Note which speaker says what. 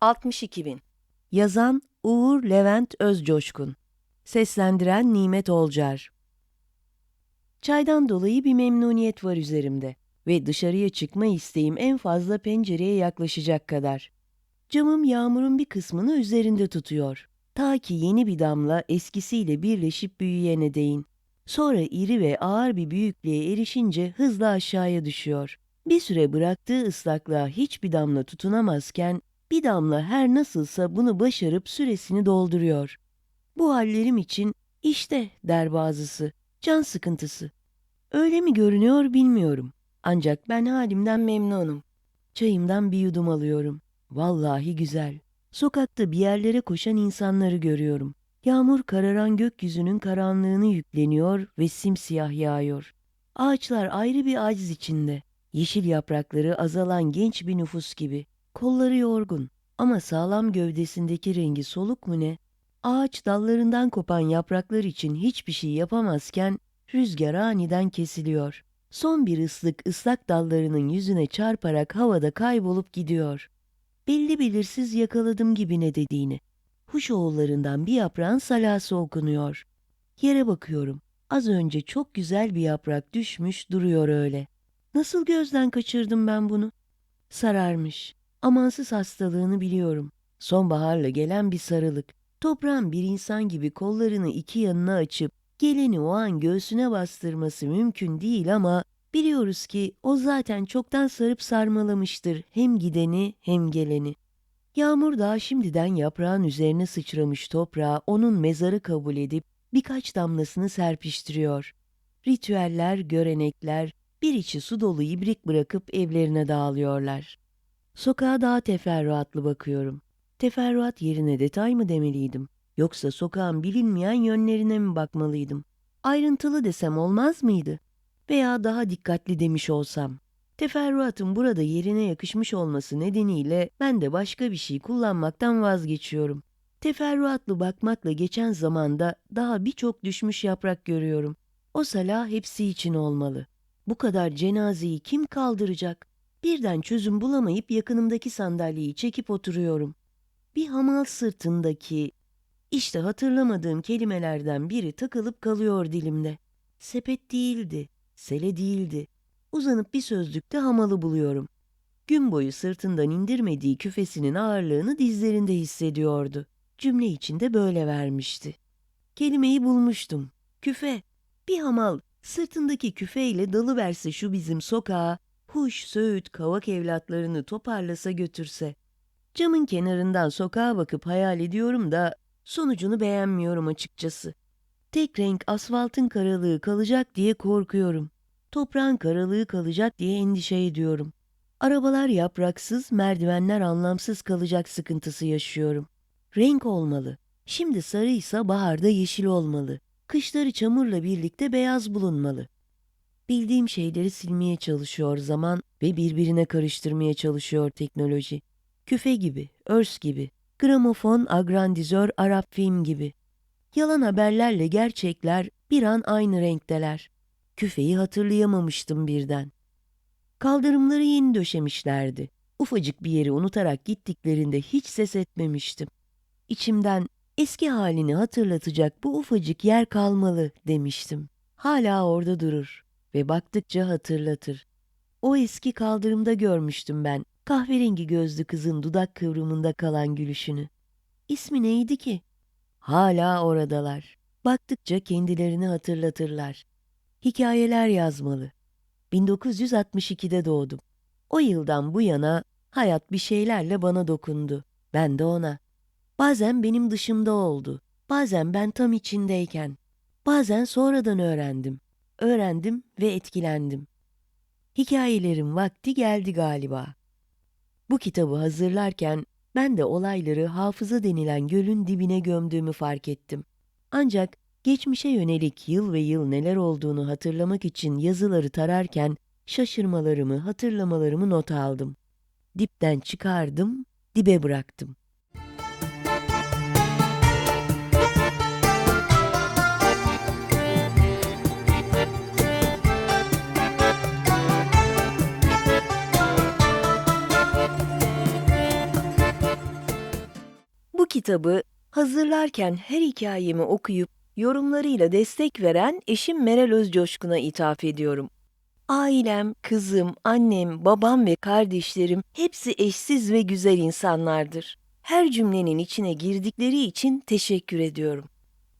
Speaker 1: 62 bin.
Speaker 2: Yazan Uğur Levent Özcoşkun. Seslendiren Nimet Olcar. Çaydan dolayı bir memnuniyet var üzerimde ve dışarıya çıkma isteğim en fazla pencereye yaklaşacak kadar. Camım yağmurun bir kısmını üzerinde tutuyor. Ta ki yeni bir damla eskisiyle birleşip büyüyene değin. Sonra iri ve ağır bir büyüklüğe erişince hızla aşağıya düşüyor. Bir süre bıraktığı ıslaklığa hiçbir damla tutunamazken bir damla her nasılsa bunu başarıp süresini dolduruyor. Bu hallerim için işte der bazısı, can sıkıntısı. Öyle mi görünüyor bilmiyorum. Ancak ben halimden memnunum. Çayımdan bir yudum alıyorum. Vallahi güzel. Sokakta bir yerlere koşan insanları görüyorum. Yağmur kararan gökyüzünün karanlığını yükleniyor ve simsiyah yağıyor. Ağaçlar ayrı bir aciz içinde. Yeşil yaprakları azalan genç bir nüfus gibi. Kolları yorgun ama sağlam gövdesindeki rengi soluk mu ne? Ağaç dallarından kopan yapraklar için hiçbir şey yapamazken rüzgar aniden kesiliyor. Son bir ıslık ıslak dallarının yüzüne çarparak havada kaybolup gidiyor. Belli belirsiz yakaladım gibi ne dediğini. Huş oğullarından bir yaprağın salası okunuyor. Yere bakıyorum. Az önce çok güzel bir yaprak düşmüş duruyor öyle. Nasıl gözden kaçırdım ben bunu? Sararmış. Amansız hastalığını biliyorum. Sonbaharla gelen bir sarılık. Toprağın bir insan gibi kollarını iki yanına açıp geleni o an göğsüne bastırması mümkün değil ama biliyoruz ki o zaten çoktan sarıp sarmalamıştır hem gideni hem geleni. Yağmur daha şimdiden yaprağın üzerine sıçramış toprağa onun mezarı kabul edip birkaç damlasını serpiştiriyor. Ritüeller, görenekler, bir içi su dolu ibrik bırakıp evlerine dağılıyorlar. Sokağa daha teferruatlı bakıyorum. Teferruat yerine detay mı demeliydim? Yoksa sokağın bilinmeyen yönlerine mi bakmalıydım? Ayrıntılı desem olmaz mıydı? Veya daha dikkatli demiş olsam. Teferruatın burada yerine yakışmış olması nedeniyle ben de başka bir şey kullanmaktan vazgeçiyorum. Teferruatlı bakmakla geçen zamanda daha birçok düşmüş yaprak görüyorum. O sala hepsi için olmalı. Bu kadar cenazeyi kim kaldıracak? Birden çözüm bulamayıp yakınımdaki sandalyeyi çekip oturuyorum. Bir hamal sırtındaki, işte hatırlamadığım kelimelerden biri takılıp kalıyor dilimde. Sepet değildi, sele değildi. Uzanıp bir sözlükte hamalı buluyorum. Gün boyu sırtından indirmediği küfesinin ağırlığını dizlerinde hissediyordu. Cümle içinde böyle vermişti. Kelimeyi bulmuştum. Küfe. Bir hamal sırtındaki küfeyle dalıverse şu bizim sokağa, huş, söğüt, kavak evlatlarını toparlasa götürse. Camın kenarından sokağa bakıp hayal ediyorum da sonucunu beğenmiyorum açıkçası. Tek renk asfaltın karalığı kalacak diye korkuyorum. Toprağın karalığı kalacak diye endişe ediyorum. Arabalar yapraksız, merdivenler anlamsız kalacak sıkıntısı yaşıyorum. Renk olmalı. Şimdi sarıysa baharda yeşil olmalı. Kışları çamurla birlikte beyaz bulunmalı. Bildiğim şeyleri silmeye çalışıyor zaman ve birbirine karıştırmaya çalışıyor teknoloji. Küfe gibi, örs gibi, gramofon, agrandizör, Arap film gibi. Yalan haberlerle gerçekler bir an aynı renkteler. Küfeyi hatırlayamamıştım birden. Kaldırımları yeni döşemişlerdi. Ufacık bir yeri unutarak gittiklerinde hiç ses etmemiştim. İçimden eski halini hatırlatacak bu ufacık yer kalmalı demiştim. Hala orada durur ve baktıkça hatırlatır. O eski kaldırımda görmüştüm ben kahverengi gözlü kızın dudak kıvrımında kalan gülüşünü. İsmi neydi ki? Hala oradalar. Baktıkça kendilerini hatırlatırlar. Hikayeler yazmalı. 1962'de doğdum. O yıldan bu yana hayat bir şeylerle bana dokundu. Ben de ona. Bazen benim dışımda oldu. Bazen ben tam içindeyken. Bazen sonradan öğrendim. Öğrendim ve etkilendim. Hikayelerin vakti geldi galiba. Bu kitabı hazırlarken ben de olayları hafıza denilen gölün dibine gömdüğümü fark ettim. Ancak geçmişe yönelik yıl ve yıl neler olduğunu hatırlamak için yazıları tararken şaşırmalarımı, hatırlamalarımı not aldım. Dipten çıkardım, dibe bıraktım. Kitabı hazırlarken her hikayemi okuyup yorumlarıyla destek veren eşim Meral Özcoşkun'a ithaf ediyorum. Ailem, kızım, annem, babam ve kardeşlerim hepsi eşsiz ve güzel insanlardır. Her cümlenin içine girdikleri için teşekkür ediyorum.